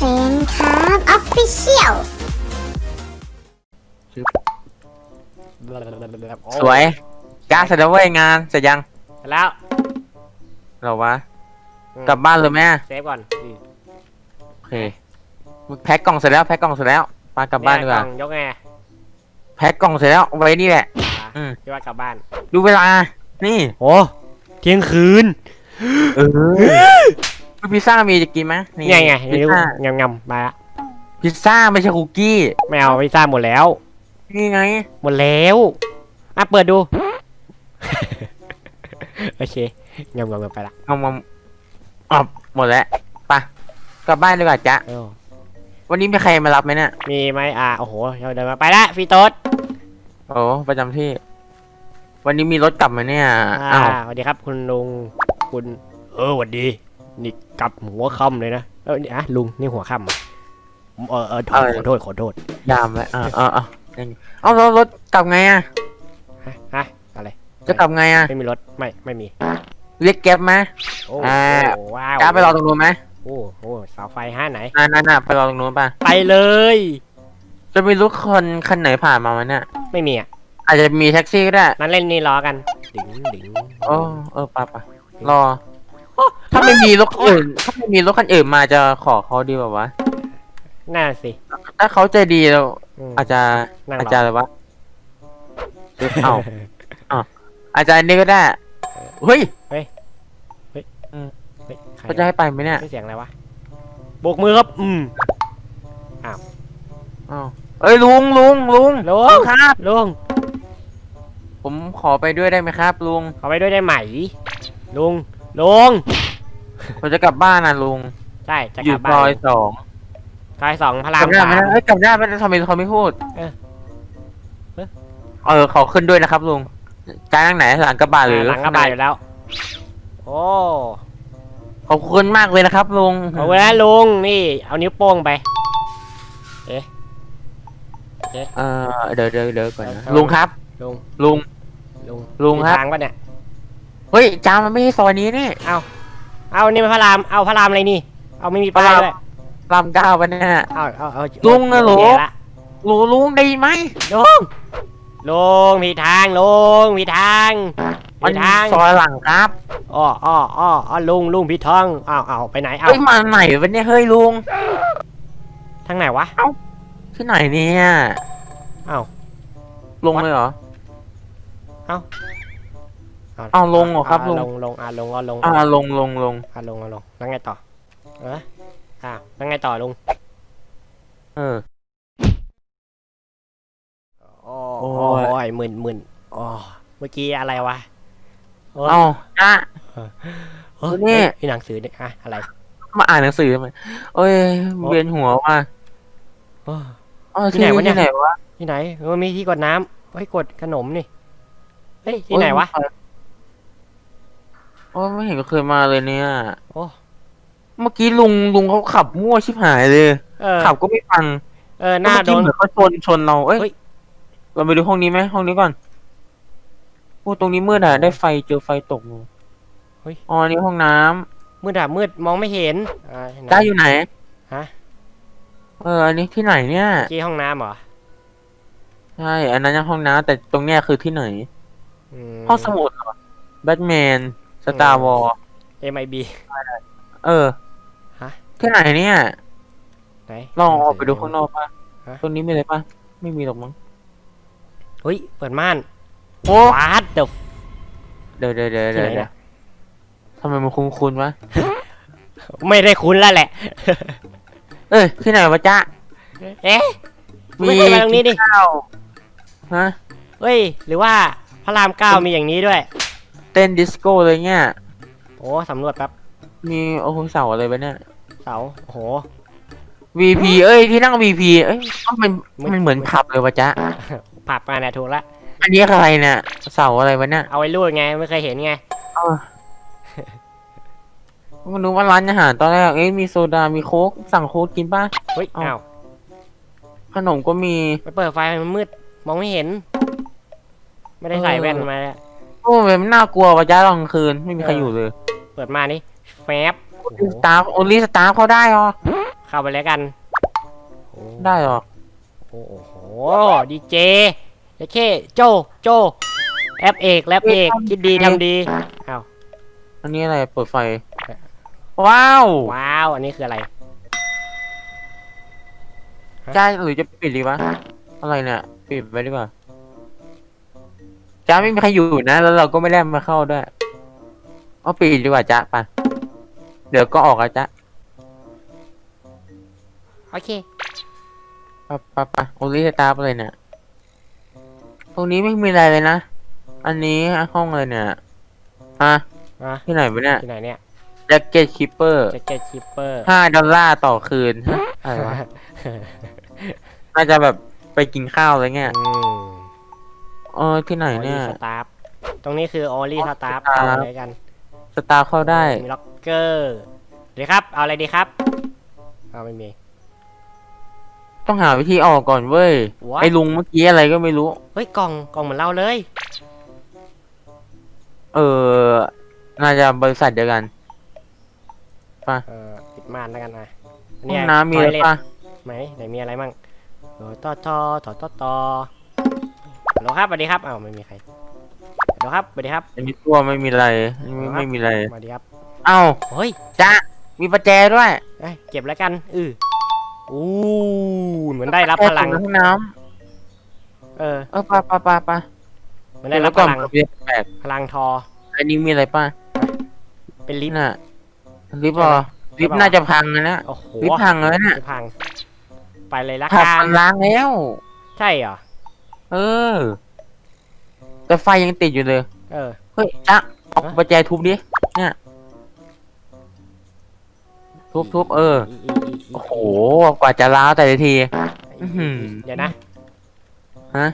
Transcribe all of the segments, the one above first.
ฟนครับออฟฟิเชียลสวยกล้าเสร็จแล้วเว้ยงานเสร็จยังเสร็จแล้วเหรอวะอืมกลับบ้านเลยแม่เซฟก่อนอืมโอเคแพ็คกล่องเสร็จแล้วแพ็คกล่องเสร็จแล้วปากลับบ้านดีกว่าเยกล่องยกไงแพ็คกล่องเสร็จแล้วเอาไว้นี่แหละอ่าอืมคิดว่ากลับบ้านดูเวลา นี่ โอ้เที่ยงคืน เออ พิซซ่ามีจะกินไหมนี่ไงไงพิซนิ้วซ่างำๆมาละพิซซ่าไม่ใช่คุกกี้ ไม่เอาพิซซ่าหมดแล้ว นี่ไง หมดแล้ว อะเปิดดู โอเคงำๆๆไปละงงๆอ๋อหมดแล้วไปกลับบ้านดีกว่าจ๊ะเออวันนี้มีใครมารับไหมเนี่ย มีไหมอ่าโอ้โหเราเดินมาไปละฟีโต๊ดโอ้ประจำที่ วันนี้มีรถกลับมาเนี่ยอ่าอ้าวสวัสดีครับ คุณลุงคุณ เออสวัสดี นี่กลับหัวค่ำเลยนะ เออนี่อะลุงนี่หัวค่ำอะเออเออขอโทษขอโทษยามเลยอ่าอ่าอ่าเอาแล้วรถกลับไงอะฮะฮะอะไรจะกลับไงอะไม่มีรถไม่ไม่มี เรียกแก๊ปไหมโอ้อ่าโอ้ว้าวจ้าไปรอตรงนู้นไหมโอ้โหเสาไฟห้าไหนน่าน่าน่าไปรอตรงนู้นป่ะไปเลย จะมีรถคนคันไหนผ่านมาวันเนี่ยไม่มีอะอาจจะมีแท็กซี่ก็ได้นั่นเล่นนี่ล้อกัน ดึงดึงโอ้เออป่ะป่ะรอ ถ้าไม่มีรถคันอื่น ถ้าไม่มีรถคันอื่นมาจะขอเขาดีแบบว่าวะน่าสิถ้าเขาใจดีเราอืมอาจจะนั่งอาจรจะออะไรวะเอ้าอาจจะอันนี้ก็ได้เฮ้ย เฮ้ยใครเขาจะให้ไปไหมเนี่ยไม่เสียงอะไรวะโบกมือครับ อืมอ้าวเอ้ยลุงลุงลุงลุลุงงครับ ลุงผมขอไปด้วยได้ไหมครับ ลุง เอาไปด้วยได้ไหม ลุง ลุงผมจะกลับบ้านนะลุงใช่จะอกยู่ลับซบ้าอนยสองซอยสองพระรากลัมบได้สาไหมมนะเอ้ยกลับได้ไหมทำไมเขาไม่พูดเออเออ เออขอขึ้นด้วยนะครับลุงจ้างไหนหลังกระบะหรือหลังกระบะอยู่แล้ว โอ้ขอบคุณมากเลยนะครับลุงเอาไว้นะลุงนี่เอานิ้วโป้งไป เออเดี๋ยวเดี๋ยวเดี๋ยวก่อนนะเอาลุงครับ ลุงลุงลุงลุงมีครับ ทางปะเนี่ย เฮ้ยจ้ามันไม่ใช่ซอยนี้นี่เอาเอานี่มันพระราม เอาพระรามอะไรนี่ เอาไม่มีป้ายพระรามด้วยรามเก้าปะเนี่ย เอาเอาเอาลุงนะลุง แย่ละลุงลุงได้ยินไหมลุงลุงมีทางลุงมีทางมัมีนทางซอยหลังครับอ้ออ้ออ้ออ้อลุงลุงผิดทางอ้าวอ้าวไปไหนอ้าวเฮ้ยมาไหนวะเนี่ยเฮ้ยลุงทางไหนวะ ที่ไหนเนี่ยอ้าวลงเลยเหรออ้าว เอาลงเหรอครับลุงลงลงอะลงก็ลงอ่าลงลงลงอะลงอะลงแล้วไงต่อเอออะแล้วไงต่อลุงเออโอ้โอ้โอ้ยยหมื่นหมื่นอ๋อเมื่อกี้อะไรวะโยเอาจ้าเฮ้ยนี่นี่หนังสือเนี่ยอะอะไร มาอ่านหนังสือทำไมเอ้ยโอ้เวียนหัวว่ะโอ้เออที่ไหนวะเนี่ยที่ไหนวะที่ไหนมันมีที่กดน้ำเฮ้ยกดขนมนี่เฮ้ยที่ไหนวะ โอ้ยไม่เห็นก็เคยมาเลยเนี่ย โอ้เมื่อกี้ลุงลุงเขาขับมั่วชิบหายเลย เออขับก็ไม่ฟังเออหน้าเมื่อโดกี้น เหมือนเขาชนชนเรา เอ้ยเฮ้ยเราไปดูห้องนี้ไหมห้องนี้ก่อนโอ้ตรงนี้มืดอะ ได้ไฟเจอไฟตกอยู่เฮ้ย อ๋ออันนี่ห้องน้ำมืดอะมืดมองไม่เห็นอ่าไหนจ้าอยู่ไหนฮะ เออ อันนี้ที่ไหนเนี่ยที่ห้องน้ำเหรอใช่ อันนั้นยังห้องน้ำแต่ตรงเนี้ยคือที่ไหน มห้องสมุดเหรอแบทแมน สตาร์วอล MIB เออฮะ ที่ไหนเนี่ย ไหนลองออกไปดูข้างนอกป่ะ ฮะ ตรงนี้มีอะไรป่ะ ไม่มีหรอกมั้ง เฮ้ย เปิดม่านโอ้ What the f- เดี๋ยวเดี๋ยวเดี๋ยวที่เดี๋ยวไหนเดี๋เนี่ยยวทำไมมันคุ้นคุ้นๆวะ ไม่ได้คุ้นแล้วแหละ เอ้ย ที่ไหนวะจ๊ะเอ๊ะ ไม่เคยมาตรงนี้ดิ ข้าวฮะ เฮ้ย หรือว่าพระรามเก้ามีอย่างนี้ด้วย เต้นดิสโก้เลยเนี่ยโอ้สำรวจแป๊บมีโอ้โหเสาอะไรวะเนี่ย เสาโอ้โห VP เอ้ยที่นั่ง VP เอ้ยเอ้ามันไม่มันเหมือนผับเลยวะจ๊ะผับมาเนี่ยถูกละอันนี้อะไรเนี่ยเสาอะไรวะเนี่ยเอาไว้รูดไงไม่เคยเห็นไงเออมันรู้ว่าร้านอาหารตอนแรกเอ้ยมีโซดา มีโค้กสั่งโค้กกินป่ะเฮ้ยเอ้าอ้าวขนมก็มีไปเปิดไฟมันมืด มองไม่เห็น ไม่ได้ใส่แว่นมาเนี่ย โอ้ยมันน่ากลัววะจ๊ะตอนกลางคืนไม่มีใครอยู่เลยเปิดมานี่แฟบโอ้โหสตาฟโอลี่สตาฟเขาได้เหรอใเข้าไปแล้วกันโอ้ได้หรอโอ้โหดีเจเจเคโจโจแอปเอกแรปเอกคิดดีทำดีอ้าวอันนี้อะไรเปิดไฟ ว้าวว้าว อันนี้คืออะไรจ้าหรือจะปิดดีวะอะไรเนี่ยปิดไปดีกว่า จ้าไม่มีใครอยู่นะ แล้วเราก็ไม่ได้มาเข้าด้วยเอาปิดดีกว่าจ้าไปเดี๋ยวก็ออกแล้วจ้าโอเคปะปะปะโอลิสตาร์อะไรเนี่ย ตรงนี้ไม่มีอะไรเลยนะ อันนี้ห้องอะไรเนี่ยฮะอะที่ไหนวะเนี่ยที่ไหนเนี่ยแจ็คเก็ตคิปเปอร์แจ็คเก็ตคิปเปอร์ห้าดอลลาร์ต่อคืนฮะอะไรวะน่าจะแบบไปกินข้าวอะไรเงี้ยอืม เออที่ไหนโอเนี่ลี่ย สตาฟตรงนี้คือโอลี่สตาฟอ๋อเข้า Staff เลยกันสตาร์เข้าได้ มีล็อกเกอร์ดีครับ เอาอะไรดีครับ เอาไม่มี ต้องหาวิธีออกก่อนเว้ย What? ไอ้ลุงเมื่อกี้อะไรก็ไม่รู้ เฮ้ยกล่องกล่องเหมือนเราเลย เออ น่าจะบริษัทเดียวกัน เออปิดม่านแล้วกันนะห้องน้ำมีอะไรทยเลทปะไหนไหนมีอะไรมั่งเออต่อต่อต่อต่อต่อ ฮัลโหลครับสวัสดีครับอ้าวไม่มีใครฮัลโหลครับสวัสดีครับอันนี้ตัวไม่มีอะไรอันนี้ไม่ไม่มีอะไรสวัสดีครับเอ้าเฮ้ยจ้ามีประแจด้วยเอ้ยเก็บแล้วกันอืออู้เหมือนได้รับพลังประแจตในห้องน้เออำเออปะปะปะปะเหมือนได้รับพก่อนลังเรียนแปลกพลังทออันนี้มีอะไรป่ะเป็นลิฟต์น่ะลิฟต์เหรอลิฟต์น่าจะพังนะเนี่ยโอ้โหลิฟต์พังแล้วเนี่ยลิฟต์พัง ไปเลยละขับกัมันนล้างแล้ว ใช่เหรอ เออ แต่ไฟยังติดอยู่เลย เออ เฮ้ยจ้าเอาฮะประแจทุบดิ เนี่ย ทุบทุบเอออีอีอีอีโอ้โห กว่าจะล้าวแต่ละที อื้อหือ เดี๋ยวนะ ฮะ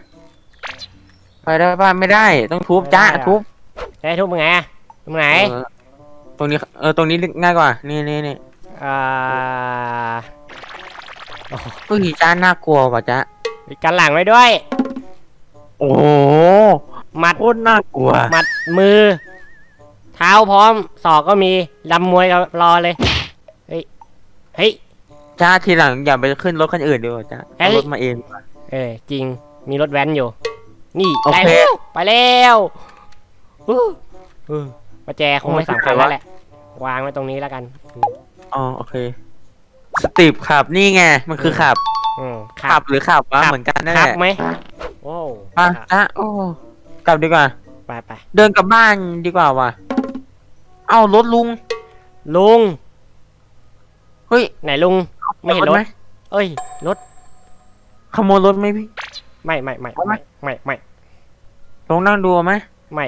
ไปได้ป่ะไม่ได้ ต้องทุบจ้าไม่ได้อะ ทุบเฮ้ยทุบมึงไงทุบไหนเออตรงนี้ เออ ตรงนี้ง่ายกว่า นี่นี่นี่อ่าเฮ้ยจ้าน่ากลัวกว่าจ้ามีกันหลังไว้ด้วย โอ้โหมัดโคตรน่ากลัว มัดมือ เท้าพร้อมศอกก็มีลำมวยก็รอเลย เฮ้ย เฮ้ย จ้าทีหลังอย่าไปขึ้นรถคันอื่นดีกว่าจ้าเอ้ย เอารถมาเอง เออจริงมีรถแว้นอยู่ นี่โอได้เค แล้วไปแล้วอู้อู้ประแจคงไม่สำคัญแล้วแหละ วางไว้ตรงนี้แล้วกัน อ๋อโอเค สตีฟขับนี่ไง มันคือขับ อืมขับหรือขับวะขับเหมือนกันนั่นคแหรับละไหมโอ้ไป่ะจ้าโอ้กลับดีกว่า ไปไปเดินกลับบ้านดีกว่าว่ะ เอ้ารถลุง ลุง เฮ้ยไหนลุง ไม่เห็นรถไหมเอ้ย รถ ขโมยรถไหมพี่ ไม่ไม่ไม่เอาไหม ไม่ไม่ไม่ลองนั่งดูไหมไม่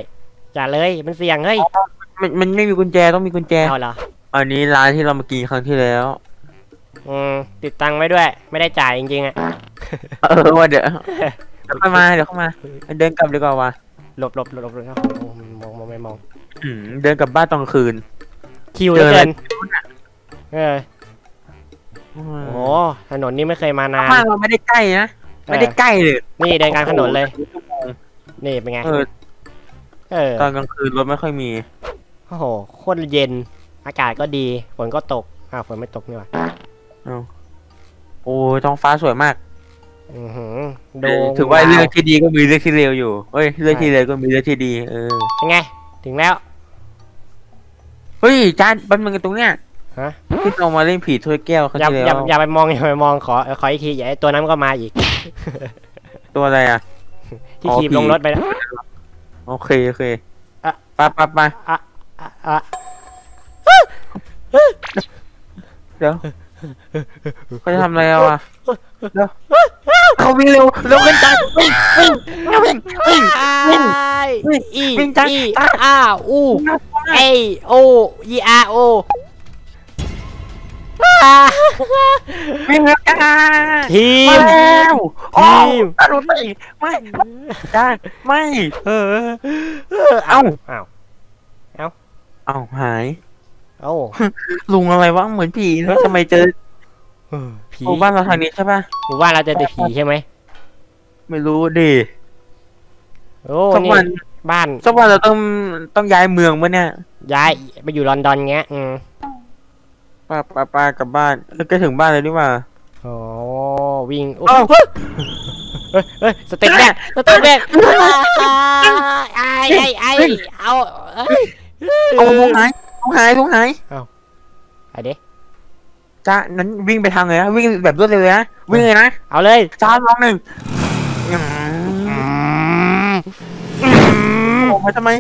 อย่าเลยมันเสี่ยงเฮ้ยมันมันไม่มีกุญแจต้องมีกุญแจ เอาเหรออันนี้ร้านที่เรามากินครั้งที่แล้ว อืมติดตังค์ไว้ด้วย ไม่ได้จ่ายจริงๆอะเออว่าเดี๋ยวเดี๋ยวเข้ามาเดี๋ยวเข้ามา เดินกลับดีกว่าว่ะหลบหลบหลบหลบหลบโอ้โหมองมองไม่มอง อืมเดินกลับบ้านตอนกลางคืน คิวเหลือเจออะไรเกินเออโอ้โหถนนนี้ไม่เคยมานาน บ้านเราไม่ได้ใกล้นะ ไม่ได้ใกล้เลยนี่เดินกลางถนนเลย นี่เป็นไง เออเออ ตอนกลางคืนรถไม่ค่อยมี โอ้โหโคตรเย็น อากาศก็ดี ฝนก็ตก อ้าว ฝนไม่ตกนี่หว่า โอ้ยท้องฟ้าสวยมากอือหือดูถือว่าเรื่องที่ดีก็มีเรื่องที่เลวอยู่เอ้ยเรื่องที่เลวก็มีเรื่องที่ดี เออเป็นไง ถึงแล้ว เฮ้ยจานแป๊บนึงกันตรงเนี้ยฮะที่เรามาเล่นผีถ้วยแก้วครั้งอย่าที่อย่าแล้วอย่าไปมองอย่าไปมองขอขออีกทีอย่าไอ้ตัวนั้นก็มาอีก ตัวอะไรอะที่อ๋อขี่ผีลงรถไปแล้วโอเคโอเคอะไปไปไปอะอะอะเดี๋ยว เขาจะทำอะไรเอาอะเดี๋ยวเขาวิ่งเร็วเร็วกันจังวิ่งวิ่งวิ่งวิ่งวิ่งวิ่งอีวิ่งจังอีอะอาอูเอโอยีอาโอวิ่งแล้วจ้าทีมามแล้วโอ้ทีมตาลุไม่ไม่จ้าไม่เออเอ้าอ้าวเอ้าหาย เอ้าลุงอะไรวะเหมือนผีแล้วทำไมเจอเออผีโอ้บ้านเราทางนี้ใช่ป่ะหมู่บ้านเราเจะเจอผีใช่ไหมไม่รู้ดิโอ้สักนี่วันบ้าน สักวันเราต้องต้องย้ายเมืองปะเนี่ยย้ายไปอยู่ลอนดอนเงี้ย อืมไปไปไปกลับบ้านเออใกล้ถึงบ้านเลยดีกว่าอ๋อวิ่งโอ้เอ้าเฮ้ยเฮ้ยเฮ้ยสเต็กแดกสเต็กแดกไอ้ไอ้ไอ้เอาเอ้ย เอาลุงหาย ลุงหายลุงหายไอ้เด็กจ้านั้นวิ่งไปทางเลยนะวิ่งแบบรวดเร็วเลยนะวิ่งเลยนะเอาเลยจ้าลองหนึ่งออกมาทำไม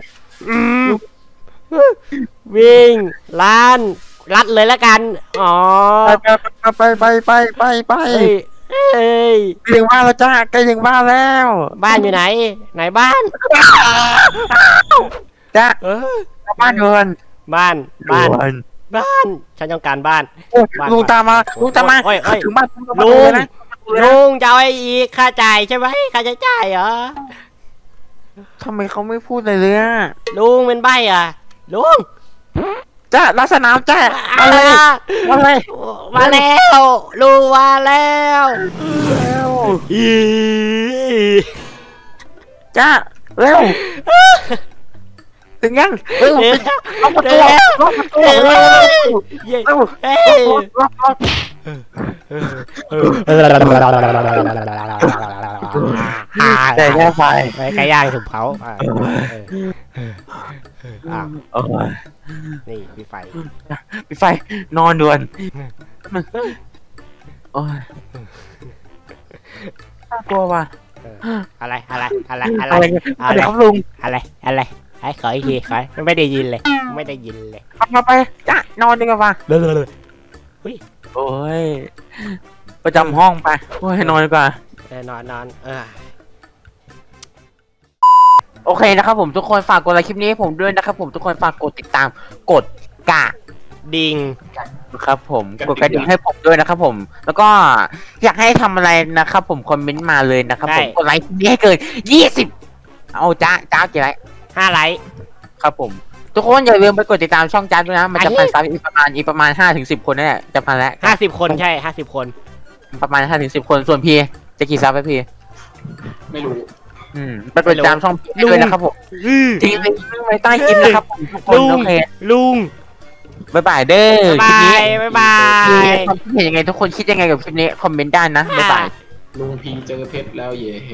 วิ่งล้านรัดเลยละกัน อ๋อ ไปไปไปไปไปไปเอ้ยเอ้ยใกล้ถึงบ้านแล้วจ้าใกล้ถึงบ้านแล้ว บ้านอยู่ไหน ไหนบ้านจ้าเออกลับบ้านเดิน บ้าน บ้านเดินบ้าน ฉันต้องการบ้าน โอ้ยบ้าน ลุงตามมาลุงตามมาโอ้ยโอ้ย ถึงบ้านลุง เลยนะลุงจะเอาไอ้อีกค่าจ่ายใช่ไหมค่าใช้จ่ายเหรอ ทำไมเขาไม่พูดเลยเลยอะลุงเป็นใบอะ ลุงจ้าลักษณะจ้ามาเลยมาเลย มาแล้ว ลุงมาแล้วเร็วอีจ้าเร็ว ถึงยังเร็วเดี๋ยวล็อกประตูเดี๋ยวล็อกประตูเดี๋ยวเร็วเย้เร็วเอ้ยล็อกล็อกแต่แค่ไฟไไก่ย่างถูกเผาอ่าเอออ่าโอ้ยนี่พี่ไฟปิดไฟนอนด่วนโอ้ยน่ากลัวว่ะอะไรอะไรอะไรอะอะไรไรเนี่ยอะไรครับลุงอะไรอะไร ไอ้ขออีกทีขอไม่ได้ยินเลย ไม่ได้ยินเลยเอามาไปจ้านอนดีกว่าว่ะเลยเลยเลยโอ้ยประจำห้องไปโอ้ยนอนดีกว่านอนนอนเออโอเคนะครับผมทุกคนฝากกดไลค์คลิปนี้ให้ผมด้วยนะครับผมทุกคนฝากกดติดตาม กดกะดิงนะครับผมกดกระดิ่งให้ผมด้วยนะครับผม แล้วก็อยากให้ทำอะไรนะครับผมคอมเมนต์มาเลยนะครับผมกดไลค์คลิปนี้ให้เกินยี่สิบเอาจ้าจ้ากี่ไลค์ ห้าไลค์ ครับผม ทุกคนอย่าลืมไปกดติดตามช่องจ้าด้วยนะ มันจะพันซับอีกประมาณอีกประมาณห้าถึงสิบคนนั่นแหละจะพันแล้วห้าสิบคนใช่ห้าสิบคน ประมาณห้าถึงสิบคนส่วนพี่จะกี่ซับไปพี่ไม่รู้ อืมไปกดติดตามช่องพี่ด้วยนะครับผมทิ้งลิงก์ไว้ใต้คลิปนะครับผมทุกคนลุงโอเคลุงบ๊ายบายเด้อบ๊ายคลิปบานี้ยบ๊ายบามียความคิดเห็นยังไงทุกคนคิดยังไงกับคลิปนี้คอมเมนต์ได้นะบ๊ายบายลุงพีเจอเพชรแล้วเย่เฮ